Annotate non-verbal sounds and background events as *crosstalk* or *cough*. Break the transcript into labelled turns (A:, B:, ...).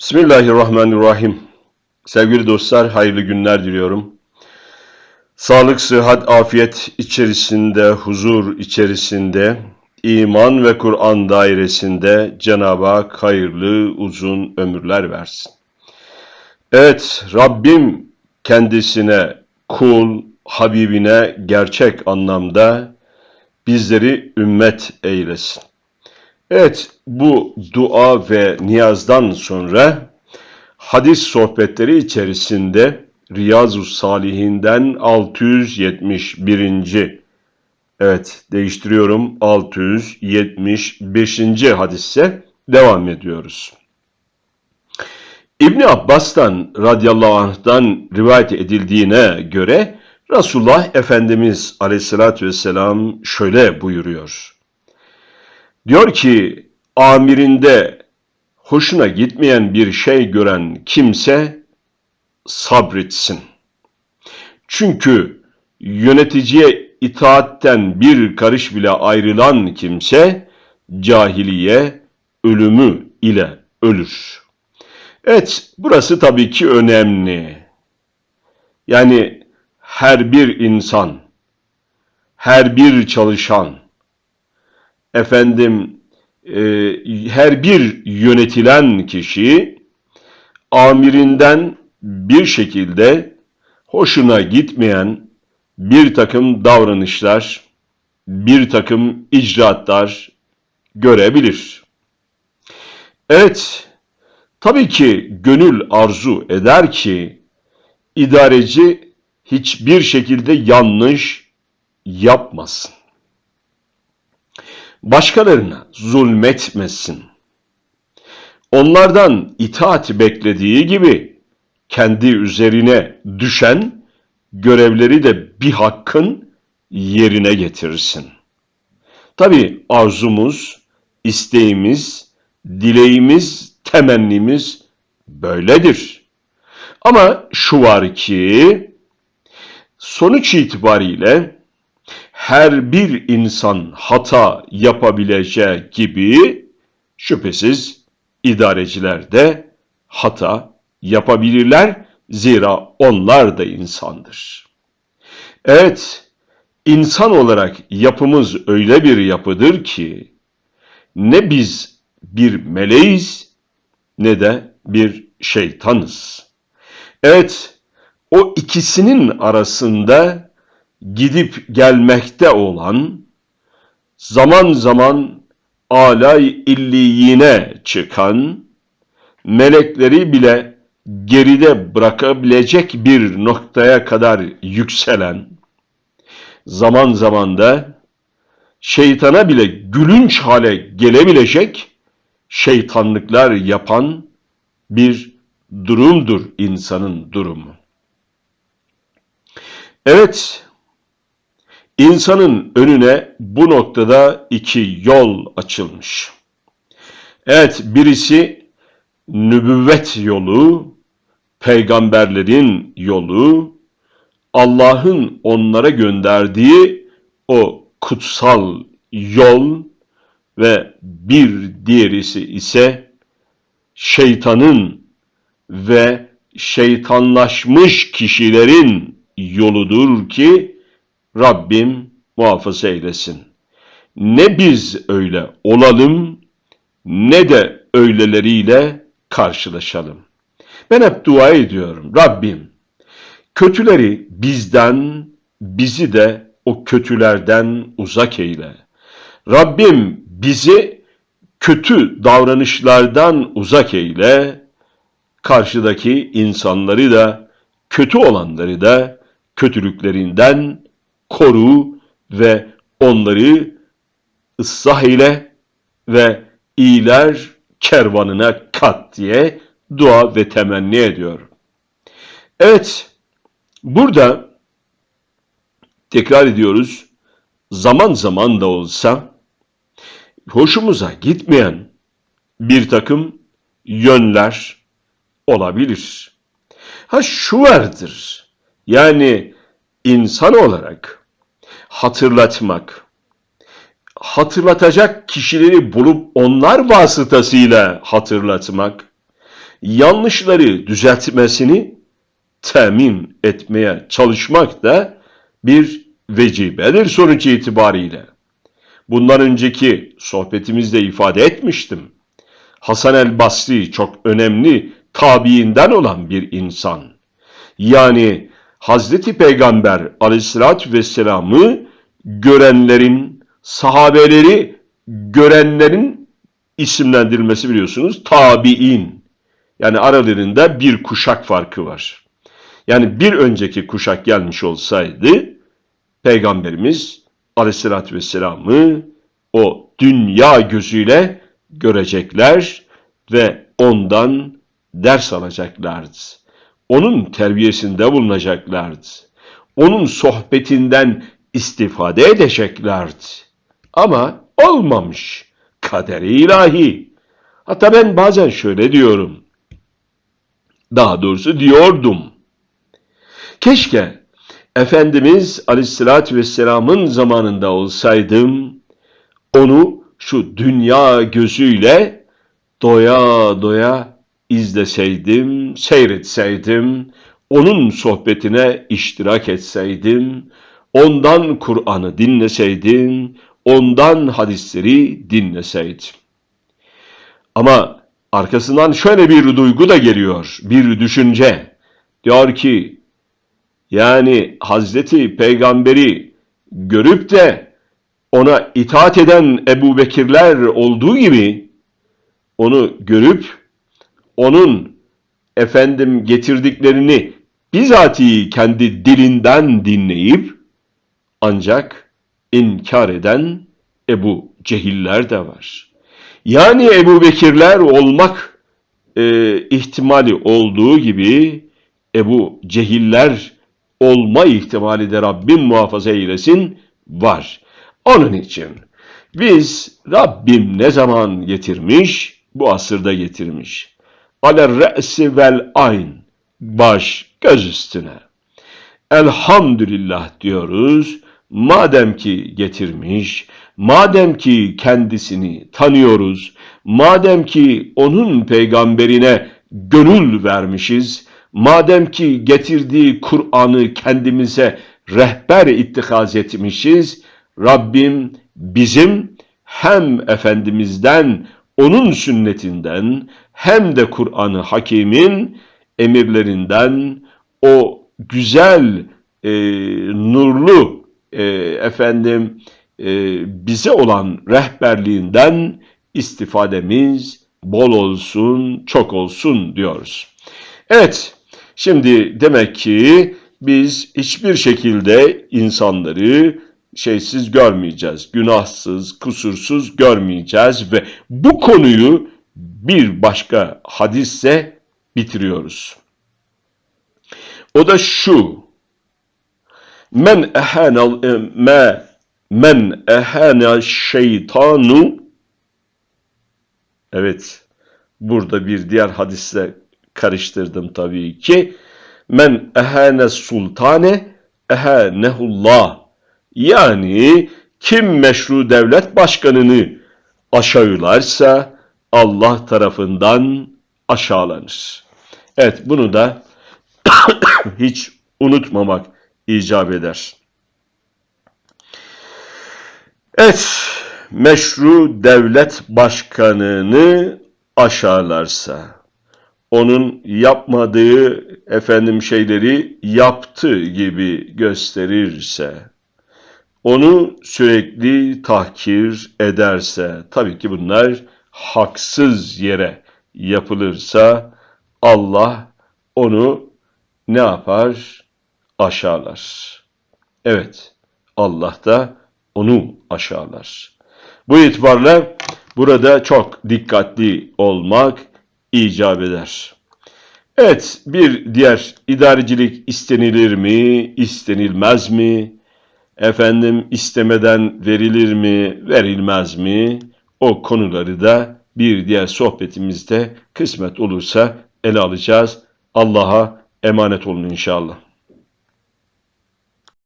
A: Bismillahirrahmanirrahim. Sevgili dostlar, hayırlı günler diliyorum. Sağlık, sıhhat, afiyet içerisinde, huzur içerisinde, iman ve Kur'an dairesinde Cenab-ı Hak hayırlı uzun ömürler versin. Evet, Rabbim kendisine kul, Habibine gerçek anlamda bizleri ümmet eylesin. Evet, bu dua ve niyazdan sonra hadis sohbetleri içerisinde Riyazu Salihinden 671. Evet, değiştiriyorum. 675. hadisse devam ediyoruz. İbni Abbas'tan radıyallahu anh'tan rivayet edildiğine göre Resulullah Efendimiz aleyhissalatü vesselam şöyle buyuruyor. Diyor ki amirinde hoşuna gitmeyen bir şey gören kimse sabretsin. Çünkü yöneticiye itaatten bir karış bile ayrılan kimse cahiliye ölümü ile ölür. Evet, burası tabii ki önemli. Yani her bir insan, her bir çalışan, efendim e, her bir yönetilen kişi amirinden bir şekilde hoşuna gitmeyen bir takım davranışlar, bir takım icraatlar görebilir. Evet, tabii ki gönül arzu eder ki idareci hiçbir şekilde yanlış yapmasın başkalarına zulmetmesin. Onlardan itaat beklediği gibi kendi üzerine düşen görevleri de bir hakkın yerine getirsin. Tabi arzumuz, isteğimiz, dileğimiz, temennimiz böyledir. Ama şu var ki sonuç itibariyle her bir insan hata yapabileceği gibi şüphesiz idareciler de hata yapabilirler. Zira onlar da insandır. Evet, insan olarak yapımız öyle bir yapıdır ki ne biz bir meleğiz ne de bir şeytanız. Evet, o ikisinin arasında gidip gelmekte olan, zaman zaman alay illiyine çıkan, melekleri bile geride bırakabilecek bir noktaya kadar yükselen, zaman zaman da şeytana bile gülünç hale gelebilecek şeytanlıklar yapan bir durumdur insanın durumu. Evet, İnsanın önüne bu noktada iki yol açılmış. Evet birisi nübüvvet yolu, peygamberlerin yolu, Allah'ın onlara gönderdiği o kutsal yol ve bir diğerisi ise şeytanın ve şeytanlaşmış kişilerin yoludur ki Rabbim muhafaza eylesin. Ne biz öyle olalım ne de öyleleriyle karşılaşalım. Ben hep dua ediyorum. Rabbim kötüleri bizden, bizi de o kötülerden uzak eyle. Rabbim bizi kötü davranışlardan uzak eyle. Karşıdaki insanları da, kötü olanları da kötülüklerinden koru ve onları ıslah ile ve iyiler kervanına kat diye dua ve temenni ediyor. Evet, burada tekrar ediyoruz, zaman zaman da olsa hoşumuza gitmeyen bir takım yönler olabilir. Ha şu vardır, yani insan olarak hatırlatmak, hatırlatacak kişileri bulup onlar vasıtasıyla hatırlatmak, yanlışları düzeltmesini temin etmeye çalışmak da bir vecibedir sonuç itibariyle. Bundan önceki sohbetimizde ifade etmiştim. Hasan el Basri çok önemli tabiinden olan bir insan. Yani Hazreti Peygamber aleyhissalatü vesselam'ı görenlerin, sahabeleri görenlerin isimlendirilmesi biliyorsunuz tabi'in. Yani aralarında bir kuşak farkı var. Yani bir önceki kuşak gelmiş olsaydı Peygamberimiz aleyhissalatü vesselam'ı o dünya gözüyle görecekler ve ondan ders alacaklardı. Onun terbiyesinde bulunacaklardı. Onun sohbetinden istifade edeceklerdi. Ama olmamış. Kaderi ilahi. Hatta ben bazen şöyle diyorum. Daha doğrusu diyordum. Keşke Efendimiz Aleyhisselatü Vesselam'ın zamanında olsaydım, onu şu dünya gözüyle doya doya izleseydim, seyretseydim, onun sohbetine iştirak etseydim, ondan Kur'an'ı dinleseydim, ondan hadisleri dinleseydim. Ama arkasından şöyle bir duygu da geliyor, bir düşünce. Diyor ki, yani Hazreti Peygamberi görüp de ona itaat eden Ebu Bekirler olduğu gibi onu görüp onun efendim getirdiklerini bizatihi kendi dilinden dinleyip ancak inkar eden Ebu Cehiller de var. Yani Ebu Bekirler olmak e, ihtimali olduğu gibi Ebu Cehiller olma ihtimali de Rabbim muhafaza eylesin var. Onun için biz Rabbim ne zaman getirmiş? Bu asırda getirmiş. Ale re'si vel ayn. Baş göz üstüne. Elhamdülillah diyoruz. Madem ki getirmiş, madem ki kendisini tanıyoruz, madem ki onun peygamberine gönül vermişiz, madem ki getirdiği Kur'an'ı kendimize rehber ittihaz etmişiz, Rabbim bizim hem Efendimiz'den, onun sünnetinden hem de Kur'an-ı Hakim'in emirlerinden o güzel, e, nurlu e, efendim e, bize olan rehberliğinden istifademiz bol olsun, çok olsun diyoruz. Evet, şimdi demek ki biz hiçbir şekilde insanları şeysiz görmeyeceğiz, günahsız, kusursuz görmeyeceğiz ve bu konuyu bir başka hadisse bitiriyoruz. O da şu. Men ehana e, me men ehana şeytanu Evet. Burada bir diğer hadisle karıştırdım tabii ki. Men ehane sultane ehanehullah. Yani kim meşru devlet başkanını aşağılarsa Allah tarafından aşağılanır. Evet bunu da *coughs* hiç unutmamak icap eder. Evet, meşru devlet başkanını aşağılarsa, onun yapmadığı efendim şeyleri yaptı gibi gösterirse, onu sürekli tahkir ederse, tabii ki bunlar haksız yere yapılırsa Allah onu ne yapar? Aşağılar. Evet, Allah da onu aşağılar. Bu itibarla burada çok dikkatli olmak icap eder. Evet, bir diğer idarecilik istenilir mi, istenilmez mi? Efendim istemeden verilir mi, verilmez mi? O konuları da bir diğer sohbetimizde kısmet olursa ele alacağız. Allah'a emanet olun inşallah.